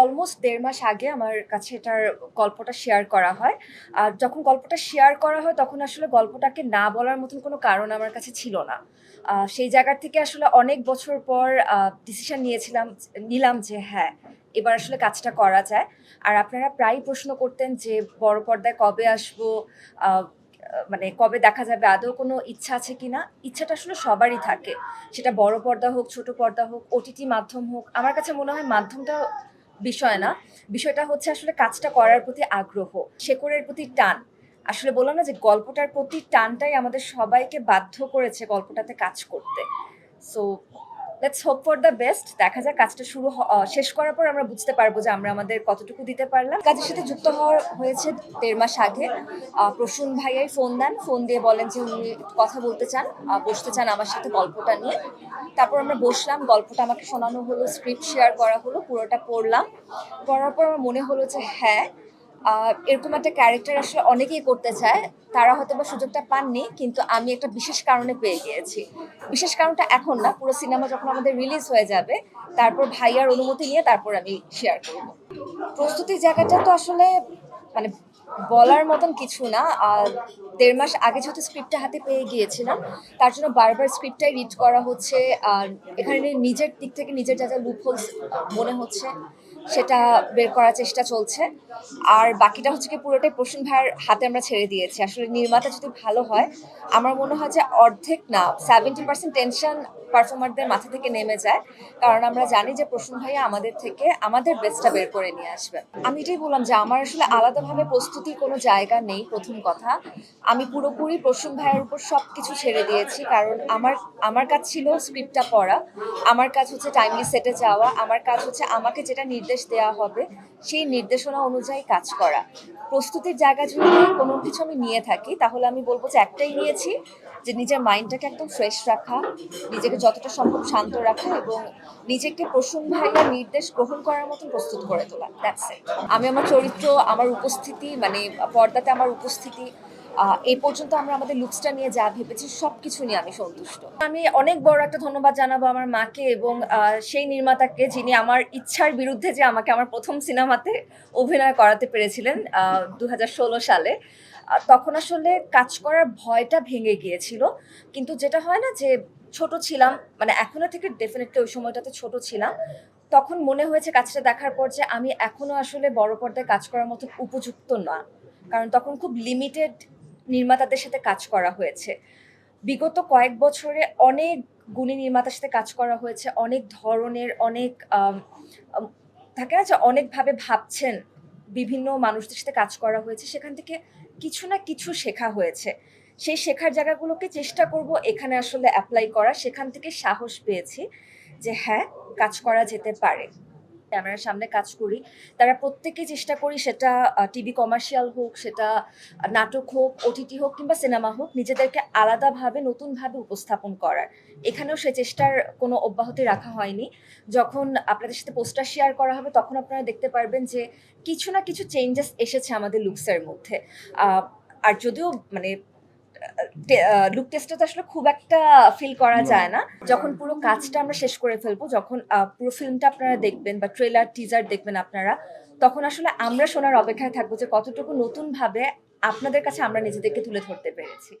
Almost দেড় মাস আগে আমার কাছে এটার গল্পটা শেয়ার করা হয়। আর যখন গল্পটা শেয়ার করা হয়, তখন আসলে গল্পটাকে না বলার মতন কোনো কারণ আমার কাছে ছিল না। সেই জায়গার থেকে আসলে অনেক বছর পর ডিসিশন নিয়েছিলাম, নিলাম যে হ্যাঁ এবার আসলে কাজটা করা যায়। আর আপনারা প্রায়ই প্রশ্ন করতেন যে, বড় পর্দায় কবে আসব? মানে কবে দেখা যাবে? আদৌ কোনো ইচ্ছা আছে কি না ইচ্ছাটা আসলে সবারই থাকে। সেটা বড় পর্দা হোক, ছোট পর্দা হোক ওটিটি মাধ্যম হোক, আমার কাছে মনে হয় মাধ্যমটা বিষয় না। বিষয়টা হচ্ছে আসলে কাজটা করার প্রতি আগ্রহ, শেকড়ের প্রতি টান। আসলে বললাম না যে গল্পটার প্রতি টানটাই আমাদের সবাইকে বাধ্য করেছে গল্পটাতে কাজ করতে। So let's hope for the best দেখা যাক, কাজটা শুরু শেষ করার পর আমরা বুঝতে পারব যে আমরা আমাদের কতটুকু দিতে পারলাম। কাজের সাথে যুক্ত হওয়া হয়েছে দেড় মাস আগে। প্রসূন ভাইয়াই ফোন দেন। ফোন দিয়ে বলেন যে উনি কথা বলতে চান বসতে চান আমার সাথে গল্পটা নিয়ে। তারপর আমরা বসলাম, গল্পটা আমাকে শোনানো হলো স্ক্রিপ্ট শেয়ার করা হলো, পুরোটা পড়লাম। পড়ার পর আমার মনে হলো যে হ্যাঁ এরকম একটা ক্যারেক্টার আসলে অনেকেই করতে চায়, তারা হয়তো বা সুযোগটা পাননি, কিন্তু আমি একটা বিশেষ কারণে পেয়ে গিয়েছি। বিশেষ কারণটা এখন না, পুরো সিনেমা যখন আমাদের রিলিজ হয়ে যাবে, তারপর ভাইয়ার অনুমতি নিয়ে তারপর আমি শেয়ার করব। প্রস্তুতির জায়গাটা তো আসলে মানে বলার মতন কিছু না, আর দেড় মাস আগে যেহেতু স্ক্রিপ্টটা হাতে পেয়ে গিয়েছিলাম, তার জন্য বারবার স্ক্রিপ্টটাই রিড করা হচ্ছে, আর এখানে নিজের দিক থেকে নিজের যা যা লুপহোলস মনে হচ্ছে সেটা বের করার চেষ্টা চলছে। আর বাকিটা হচ্ছে কি পুরোটাই প্রসূন ভাইয়ের হাতে আমরা ছেড়ে দিয়েছি। আসলে নির্মাতা যদি ভালো হয়, আমার মনে হয় যে অর্ধেক না সেভেন্টি পার্সেন্ট টেনশন পারফর্মারদের মাথা থেকে নেমে যায়। কারণ আমরা জানি যে প্রসূন ভাইয়া আমাদের থেকে আমাদের বেস্টটা বের করে নিয়ে আসবে। আমি এটাই বললাম যে আমার আসলে আলাদাভাবে প্রস্তুতি কোনো জায়গা নেই, প্রথম কথা। আমি পুরোপুরি প্রসূন ভাইয়ের উপর সব কিছু ছেড়ে দিয়েছি। কারণ আমার আমার কাজ ছিল স্ক্রিপ্টটা পড়া। আমার কাজ হচ্ছে টাইমলি সেটে যাওয়া। আমার কাজ হচ্ছে আমাকে যেটা নির্দেশ দেওয়া হবে, সেই নির্দেশনা অনুযায়ী কাজ করা। প্রস্তুতির জায়গা যদি কোনো কিছু আমি নিয়ে থাকি, তাহলে আমি বলব যে একটাই নিয়েছি, যে নিজের মাইন্ডটাকে একদম ফ্রেশ রাখা, নিজেকে যতটা সম্ভব শান্ত রাখা এবং নিজেকে প্রসূন ভাইয়ের নির্দেশ গ্রহণ করার মতন প্রস্তুত করে তোলা। দ্যাটস আমি আমার চরিত্র, আমার উপস্থিতি মানে পর্দাতে আমার উপস্থিতি এই পর্যন্ত আমরা আমাদের লুকসটা নিয়ে যা ভেবেছি সব কিছু নিয়ে আমি সন্তুষ্ট। আমি অনেক বড় একটা ধন্যবাদ জানাব আমার মাকে এবং সেই নির্মাতাকে যিনি আমার ইচ্ছার বিরুদ্ধে যে আমাকে আমার প্রথম সিনেমাতে অভিনয় করাতে পেরেছিলেন দু হাজার ষোলো সালে। তখন আসলে কাজ করার ভয়টা ভেঙে গিয়েছিল। কিন্তু যেটা হয় না যে, ছোট ছিলাম মানে এখনও থেকে ডেফিনেটলি ওই সময়টাতে ছোট ছিলাম। তখন মনে হয়েছে কাজটা দেখার পর যে, আমি এখনও আসলে বড় পর্দায় কাজ করার মতো উপযুক্ত না। কারণ তখন খুব লিমিটেড নির্মাতাদের সাথে কাজ করা হয়েছে। বিগত কয়েক বছরে অনেক গুণী নির্মাতার সাথে কাজ করা হয়েছে, অনেক ধরনের, অনেক থাকে না যে অনেকভাবে ভাবছেন বিভিন্ন মানুষদের সাথে কাজ করা হয়েছে, সেখান থেকে কিছু না কিছু শেখা হয়েছে। সেই শেখার জায়গাগুলোকে চেষ্টা করব এখানে আসলে অ্যাপ্লাই করা সেখান থেকে সাহস পেয়েছি যে হ্যাঁ কাজ করা যেতে পারে। ক্যামেরার সামনে কাজ করি। তারা প্রত্যেকেই চেষ্টা করি সেটা টিভি কমার্শিয়াল হোক, সেটা নাটক হোক ওটিটি হোক কিংবা সিনেমা হোক, নিজেদেরকে আলাদাভাবে, নতুনভাবে উপস্থাপন করার। এখানেও সে চেষ্টার কোনো অব্যাহতি রাখা হয়নি। যখন আপনাদের সাথে পোস্টার শেয়ার করা হবে, তখন আপনারা দেখতে পারবেন যে কিছু না কিছু চেঞ্জেস এসেছে আমাদের লুকসের মধ্যে। আর যদিও মানে লুক টেস্টে তো আসলে খুব একটা ফিল করা যায় না। যখন পুরো কাজটা আমরা শেষ করে ফেলব যখন পুরো ফিল্মটা আপনারা দেখবেন বা ট্রেলার টিজার দেখবেন আপনারা তখন আসলে আমরা শোনার অপেক্ষায় থাকব যে কতটুকু নতুনভাবে আপনাদের কাছে আমরা নিজেদেরকে তুলে ধরতে পেরেছি।